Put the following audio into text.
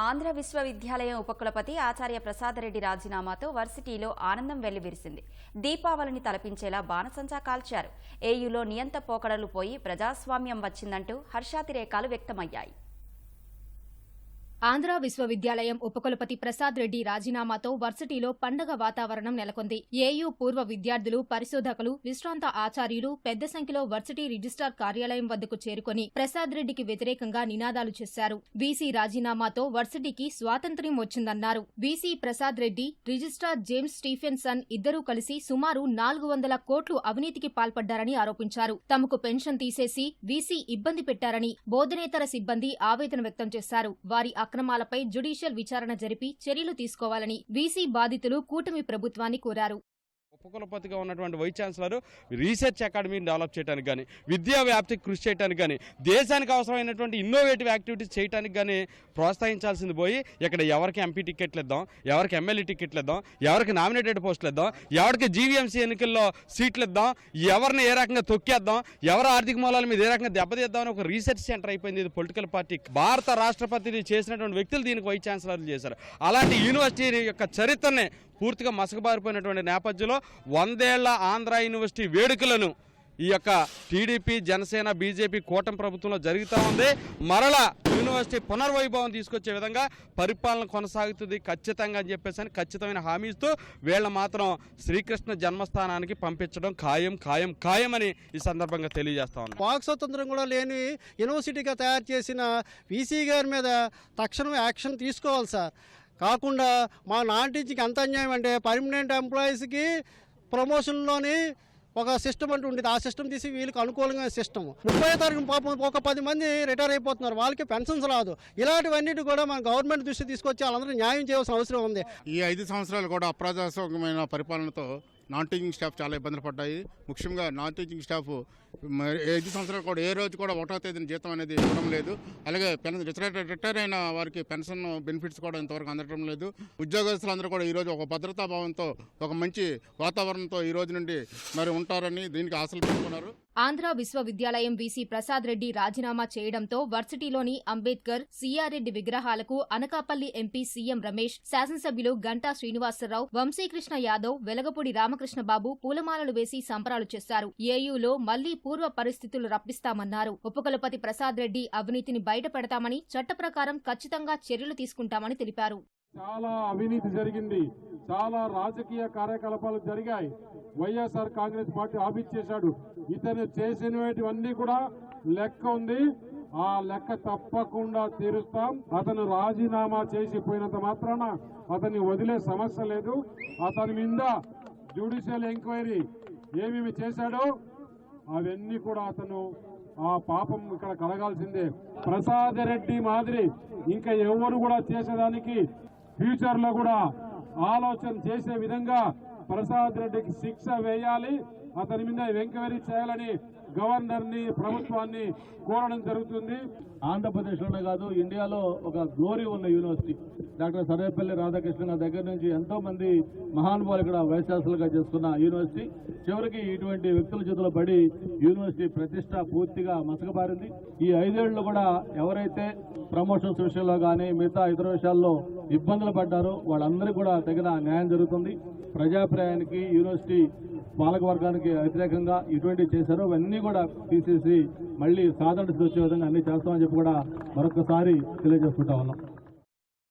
ఆంధ్ర విశ్వవిద్యాలయం ఉపకులపతి ఆచార్య ప్రసాద్ రెడ్డి రాజీనామాతో వర్సిటీలో ఆనందం వెల్లివిరిసింది. దీపావళిని తలపించేలా బాణసంచా కాల్చారు. ఏయులో నియంత పోకడలు పోయి ప్రజాస్వామ్యం వచ్చిందంటూ హర్షాతిరేకాలు వ్యక్తమయ్యాయి. ఆంధ్ర విశ్వవిద్యాలయం ఉపకులపతి ప్రసాద్ రెడ్డి రాజీనామాతో వర్సిటీలో పండగ వాతావరణం నెలకొంది. ఏయూ పూర్వ విద్యార్థులు పరిశోధకులు విశ్రాంత ఆచార్యులు పెద్ద సంఖ్యలో వర్సిటీ రిజిస్టార్ కార్యాలయం వద్దకు చేరుకొని ప్రసాద్ రెడ్డికి వ్యతిరేకంగా నినాదాలు చేశారు. వీసీ రాజీనామాతో వర్సిటీకి స్వాతంత్ర్యం వచ్చిందన్నారు. VC Prasad Reddy registrar James Stephenson ఇద్దరూ కలిసి సుమారు నాలుగు వందల కోట్లు అవినీతికి పాల్పడ్డారని ఆరోపించారు. తమకు పెన్షన్ తీసేసి వీసీ ఇబ్బంది పెట్టారని బోధనేతర సిబ్బంది ఆవేదన వ్యక్తం చేశారు. వారి అక్రమాలపై జ్యుడిషియల్ విచారణ జరిపి చర్యలు తీసుకోవాలని వీసీ బాధితులు కూటమి ప్రభుత్వాన్ని కోరారు. ఉపకులపతిగా ఉన్నటువంటి వైస్ ఛాన్సలర్ రీసెర్చ్ అకాడమీని డెవలప్ చేయడానికి కానీ విద్యా వ్యాప్తికి కృషి చేయడానికి కానీ దేశానికి అవసరమైనటువంటి ఇన్నోవేటివ్ యాక్టివిటీస్ చేయడానికి కానీ ప్రోత్సహించాల్సింది పోయి ఇక్కడ ఎవరికి ఎంపీ టికెట్లు ఇద్దాం ఎవరికి ఎమ్మెల్యే టికెట్లు ఇద్దాం ఎవరికి నామినేటెడ్ పోస్టులు ఇద్దాం ఎవరికి జీవీఎంసీ ఎన్నికల్లో సీట్లు ఇద్దాం ఎవరిని ఏ రకంగా తొక్కేద్దాం ఎవరి ఆర్థిక మూలాల మీద ఏ రకంగా దెబ్బతీద్దాం అని ఒక రీసెర్చ్ సెంటర్ అయిపోయింది. ఇది పొలిటికల్ పార్టీ భారత రాష్ట్రపతిని చేసినటువంటి వ్యక్తులు దీనికి వైస్ ఛాన్సలర్లు చేశారు. అలాంటి యూనివర్సిటీ యొక్క చరిత్రనే పూర్తిగా మసకబారిపోయినటువంటి నేపథ్యంలో వందేళ్ళ ఆంధ్ర యూనివర్సిటీ వేడుకలను ఈ యొక్క టీడీపీ జనసేన బీజేపీ కూటమి ప్రభుత్వంలో జరుగుతూ ఉంది. మరలా యూనివర్సిటీ పునర్వైభవం తీసుకొచ్చే విధంగా పరిపాలన కొనసాగుతుంది ఖచ్చితంగా అని చెప్పేసి అని ఖచ్చితమైన హామీ ఇస్తూ వీళ్ళ మాత్రం శ్రీకృష్ణ జన్మస్థానానికి పంపించడం ఖాయం ఖాయం ఖాయం అని ఈ సందర్భంగా తెలియజేస్తా ఉన్నాం. వాక్ స్వతంత్రం కూడా లేని యూనివర్సిటీగా తయారు చేసిన వీసీ గారి మీద తక్షణం యాక్షన్ తీసుకోవాలి సార్. కాకుండా మా నాన్ టీచింగ్కి ఎంత అన్యాయం అంటే పర్మనెంట్ ఎంప్లాయీస్కి ప్రమోషన్లోని ఒక సిస్టమ్ అంటూ ఉండేది. ఆ సిస్టమ్ తీసి వీళ్ళకి అనుకూలంగా సిస్టమ్ ముప్పై తారీఖు పాపం ఒక పది మంది రిటైర్ అయిపోతున్నారు. వాళ్ళకి పెన్షన్స్ రాదు. ఇలాంటివన్నిటి కూడా మన గవర్నమెంట్ దృష్టి తీసుకొచ్చి వాళ్ళందరూ న్యాయం చేయాల్సిన అవసరం ఉంది. ఈ ఐదు సంవత్సరాలు కూడా అప్రజాస్వామ్యమైన పరిపాలనతో నాన్ టీచింగ్ స్టాఫ్ చాలా ఇబ్బందులు పడ్డాయి. ముఖ్యంగా నాన్ టీచింగ్ స్టాఫ్ మరి ఐదు సంవత్సరాలు కూడా ఏ రోజు కూడా ఒకటో తేదీన జీతం అనేది ఇవ్వడం లేదు. అలాగే పెన్ రిటైర్ రిటైర్ అయిన వారికి పెన్షన్ బెనిఫిట్స్ కూడా ఇంతవరకు అందడం లేదు. ఉద్యోగస్తులందరూ కూడా ఈరోజు ఒక భద్రతా భావంతో ఒక మంచి వాతావరణంతో ఈ రోజు నుండి మరి ఉంటారని దీనికి ఆశలు పెట్టుకున్నారు. ఆంధ్ర విశ్వవిద్యాలయం వీసీ ప్రసాద్ రెడ్డి రాజీనామా చేయడంతో వర్సిటీలోని అంబేద్కర్ సిఆర్రెడ్డి విగ్రహాలకు అనకాపల్లి ఎంపీ సీఎం రమేష్ శాసనసభ్యులు గంటా శ్రీనివాసరావు వంశీకృష్ణ యాదవ్ వెలగపూడి రామకృష్ణ బాబు పూలమాలలు వేసి సంబరాలు చేశారు. ఏయూలో మళ్ళీ పూర్వ పరిస్థితులు రప్పిస్తామన్నారు. ఉపకులపతి ప్రసాద్ రెడ్డి అవినీతిని బయట పెడతామని చట్ట ప్రకారం ఖచ్చితంగా చర్యలు తీసుకుంటామని తెలిపారు. చాలా అవినీతి జరిగింది. చాలా రాజకీయ కార్యకలాపాలు జరిగాయి. వైఎస్ఆర్ కాంగ్రెస్ పార్టీ ఆఫీస్ చేశాడు. ఇతను చేసినవన్నీ కూడా లెక్క ఉంది. ఆ లెక్క తప్పకుండా తీరుస్తాం. అతను రాజీనామా చేసి పోయినంత మాత్రాన అతన్ని వదిలే సమస్య లేదు. అతని మీద జ్యుడిషియల్ ఎంక్వైరీ ఏమేమి చేశాడో అవన్నీ కూడా అతను ఆ పాపం ఇక్కడ కలగాల్సిందే. ప్రసాద్ రెడ్డి మాదిరి ఇంకా ఎవరు కూడా చేసేదానికి ఫ్యూచర్లో కూడా ఆలోచన చేసే విధంగా ప్రసాద్ రెడ్డికి శిక్ష వేయాలి. అతని మీద ఎంక్వైరీ చేయాలని గవర్నర్ని ప్రభుత్వాన్ని కోరడం జరుగుతుంది. ఆంధ్రప్రదేశ్లోనే కాదు ఇండియాలో ఒక గ్లోరీ ఉన్న యూనివర్సిటీ. డాక్టర్ సర్వేపల్లి రాధాకృష్ణ దగ్గర నుంచి ఎంతో మంది మహానుభావులు ఇక్కడ వైశాసులుగా చేస్తున్న యూనివర్సిటీ. చివరికి ఇటువంటి వ్యక్తుల చేతిలో పడి యూనివర్సిటీ ప్రతిష్ట పూర్తిగా మసకబారింది. ఈ ఐదేళ్ళు కూడా ఎవరైతే ప్రమోషన్స్ విషయంలో కానీ మిగతా ఇతర విషయాల్లో ఇబ్బందులు పడ్డారో వాళ్ళందరికీ కూడా తగిన న్యాయం జరుగుతుంది. ప్రజాప్రాయానికి యూనివర్సిటీ పాలక వర్గానికి వ్యతిరేకంగా ఇటువంటి చేశారో. అవన్నీ కూడా తీసేసి మళ్ళీ సాధారణ స్థితి వచ్చే విధంగా అన్ని చేస్తామని చెప్పి కూడా మరొకసారి తెలియజేసుకుంటా ఉన్నాం.